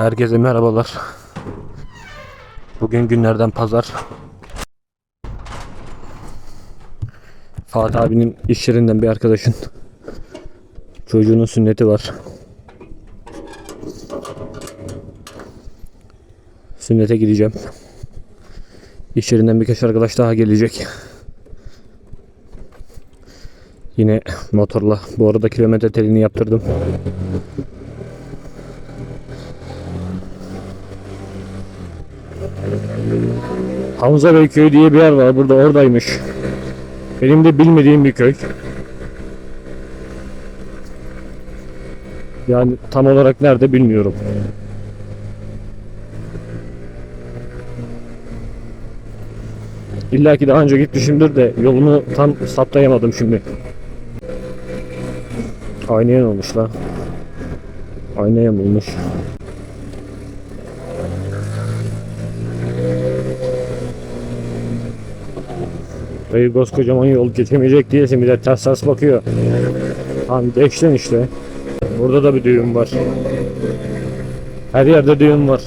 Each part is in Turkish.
Herkese merhabalar. Bugün günlerden pazar. Fatih abinin iş yerinden bir arkadaşın çocuğunun sünneti var. Sünnete gideceğim. İş yerinden birkaç arkadaş daha gelecek. Yine motorla. Bu arada kilometre telini yaptırdım. Hamza Bey köyü diye bir yer var. Burada oradaymış. Benim de bilmediğim bir köy. Yani tam olarak nerede bilmiyorum. İlla ki daha önce gitmişimdir de yolunu tam saptayamadım şimdi. Aynaya olmuş la? Aynaya mı Dayı koskocaman yol geçemeyecek diye millet ters ters bakıyor. Tamam geçtin işte. Burada da bir düğün var. Her yerde düğün var.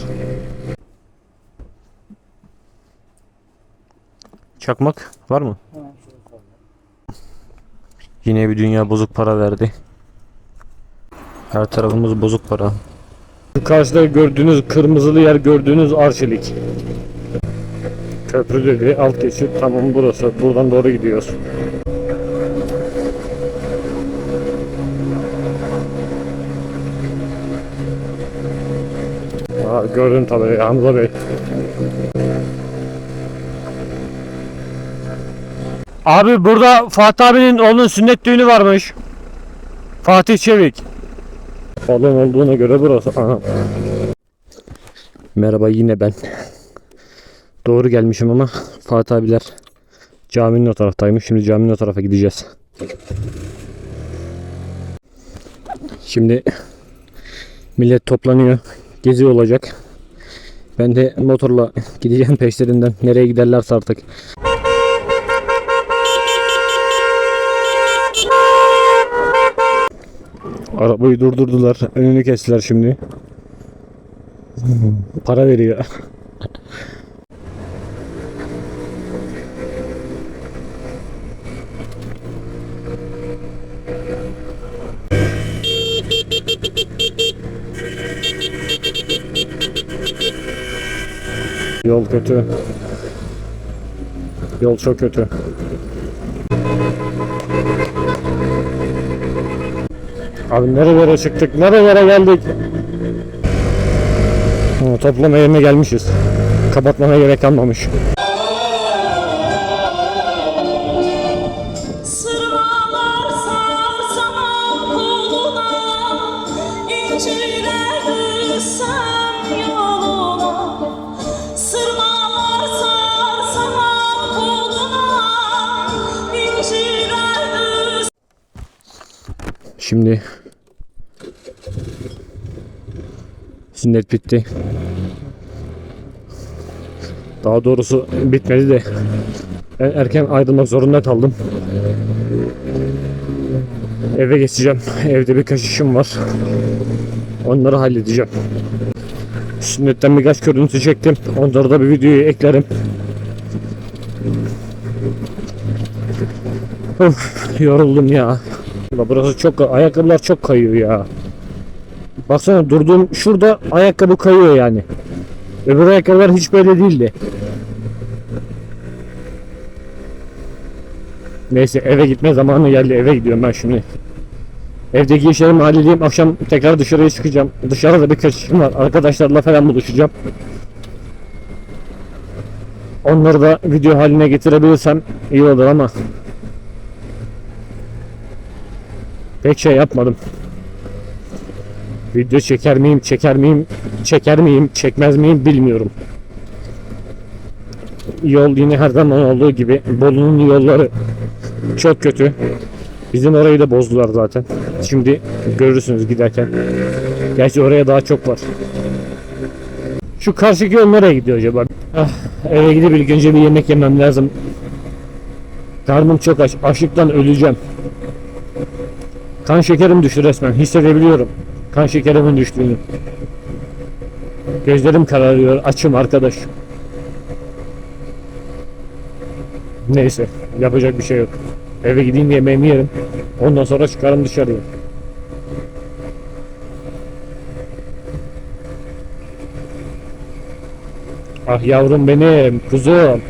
Çakmak var mı? Yine bir dünya bozuk para verdi. Her tarafımız bozuk para. Karşıda gördüğünüz kırmızılı yer gördüğünüz Arçelik. Köprü dedi alt geçit tamam burası. Buradan doğru gidiyoruz. Aa, gördün tabii Hamza Bey. Abi burada Fatih abinin oğlunun sünnet düğünü varmış. Fatih Çevik. Oğlum olduğuna göre burası. Aha. Merhaba yine ben. Doğru gelmişim ama Fatih abiler caminin o taraftaymış. Şimdi caminin o tarafa gideceğiz. Şimdi millet toplanıyor. Gezi olacak. Ben de motorla gideceğim peşlerinden. Nereye giderlerse artık. Arabayı durdurdular. Önünü kestiler şimdi. Para veriyor. Yol kötü. Yol çok kötü. Abi nerelere çıktık, nerelere geldik? Ha, toplama yerine gelmişiz. Kapatmana gerek kalmamış. Şimdi sünnet bitti. Daha doğrusu bitmedi de ben erken ayrılmak zorunda kaldım. Eve geçeceğim. Evde birkaç işim var. Onları halledeceğim. Sünnetten birkaç görüntü çektim. Onları da bir videoya eklerim. Of, yoruldum ya. Ulan Burası çok ayakkabılar çok kayıyor ya. Baksana durduğum şurada ayakkabı kayıyor yani. Öbür ayakkabılar hiç böyle değildi. Neyse eve gitme zamanı geldi. Eve gidiyorum ben şimdi. Evdeki işlerimi halledeyim. Akşam tekrar dışarıya çıkacağım. Dışarıda birkaç işim var. Arkadaşlarla falan buluşacağım. Onları da video haline getirebilirsem iyi olur ama pek şey yapmadım. Video çeker miyim, çeker miyim, çeker miyim, çekmez miyim bilmiyorum. Yol yine her zaman olduğu gibi Bolu'nun yolları çok kötü. Bizim orayı da bozdular zaten. Şimdi görürsünüz giderken. Gerçi oraya daha çok var. Şu karşıki yol nereye gidiyor acaba? Ah, eve gidip ilk önce bir yemek yemem lazım. Karnım çok aç. Açlıktan öleceğim. Kan şekerim düştü resmen. Hissedebiliyorum. Kan şekerimin düştüğünü. Gözlerim kararıyor. Açım arkadaş. Neyse. Yapacak bir şey yok. Eve gideyim yemeğimi yerim. Ondan sonra çıkarım dışarıya. Ah yavrum benim, kuzum.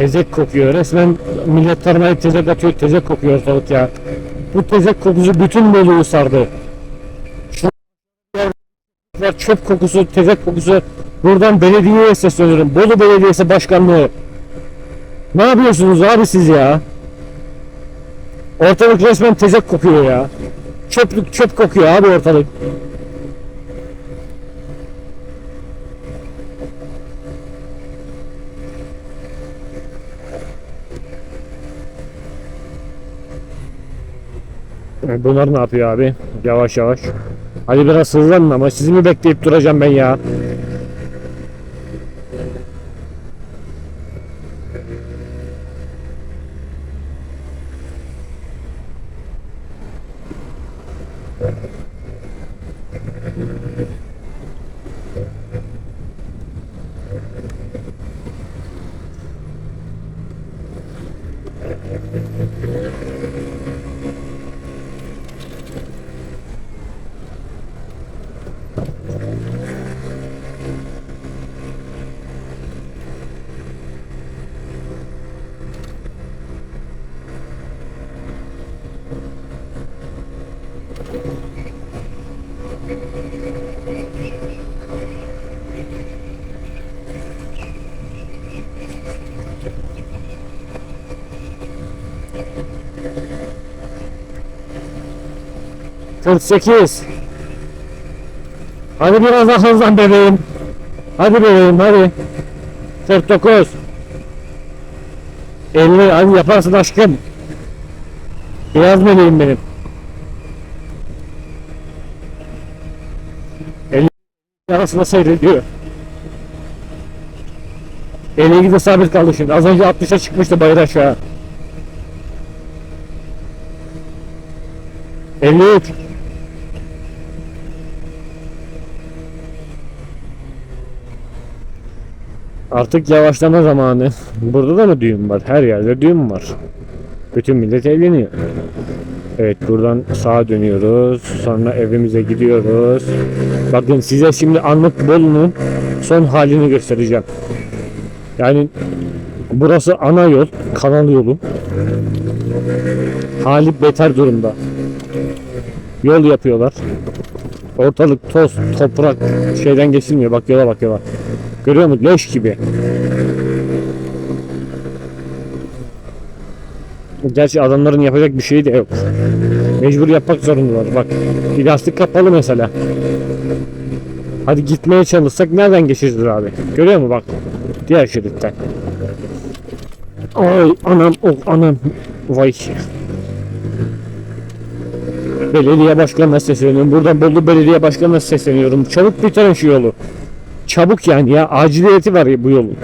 Tezek kokuyor. Resmen millet tarmaya tezek atıyor. Tezek kokuyor ortalık ya. Bu tezek kokusu bütün Bolu'yu sardı. Şu çöp kokusu, tezek kokusu. Buradan belediyeye sesleniyorum. Bolu Belediyesi Başkanlığı. Ne yapıyorsunuz abi siz ya? Ortalık resmen tezek kokuyor ya. Çöplük çöp kokuyor abi ortalık. Bunlar ne yapıyor abi? Yavaş yavaş. Hadi biraz hızlanın ama sizi mi bekleyip duracağım ben ya? Kırk sekiz. Hadi biraz daha hızlan bebeğim. Hadi bebeğim hadi. 49. 50 hadi yaparsın aşkım. Beyaz meleğim benim. 50 arasında seyrediyor. 52 de sabit kaldı şimdi. Az önce 60'a çıkmıştı bayır aşağı. 53. Artık yavaşlama zamanı. Burada da mı düğün var? Her yerde düğün var. Bütün millet evleniyor. Evet buradan sağa dönüyoruz. Sonra evimize gidiyoruz. Bakın size şimdi anlık Bolu'nun son halini göstereceğim. Yani burası ana yol, kanal yolu. Hali beter durumda. Yol yapıyorlar. Ortalık toz, toprak şeyden geçilmiyor. Bak yola bak yola. Görüyor musun? Leş gibi. Gerçi adamların yapacak bir şeyi de yok. Mecbur yapmak zorundalar. Bak bir lastik kapalı mesela. Hadi gitmeye çalışsak nereden geçeceğiz abi? Görüyor musun bak. Diğer şeritten. Ay anam oh anam. Vay. Belediye başkanına sesleniyorum. Buradan Bolu Belediye Başkanı'na sesleniyorum. Çabuk bitirin şu yolu. Çabuk yani ya. Aciliyeti var bu yolun.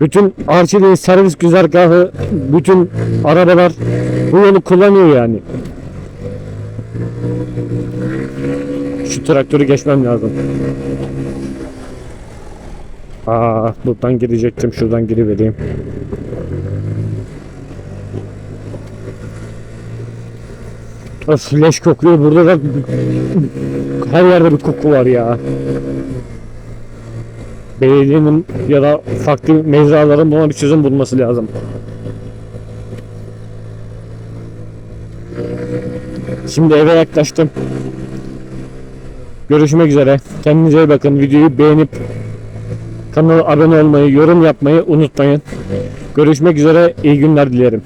Bütün Arçelik'in servis güzergahı, bütün arabalar bu yolu kullanıyor yani. Şu traktörü geçmem lazım. Aa, buradan girecektim. Şuradan girivereyim. Of leş kokuyor. Burada da her yerde bir koku var ya. Belediyenin ya da farklı mecraların buna bir çözüm bulması lazım. Şimdi eve yaklaştım. Görüşmek üzere. Kendinize iyi bakın. Videoyu beğenip kanala abone olmayı, yorum yapmayı unutmayın. Görüşmek üzere. İyi günler dilerim.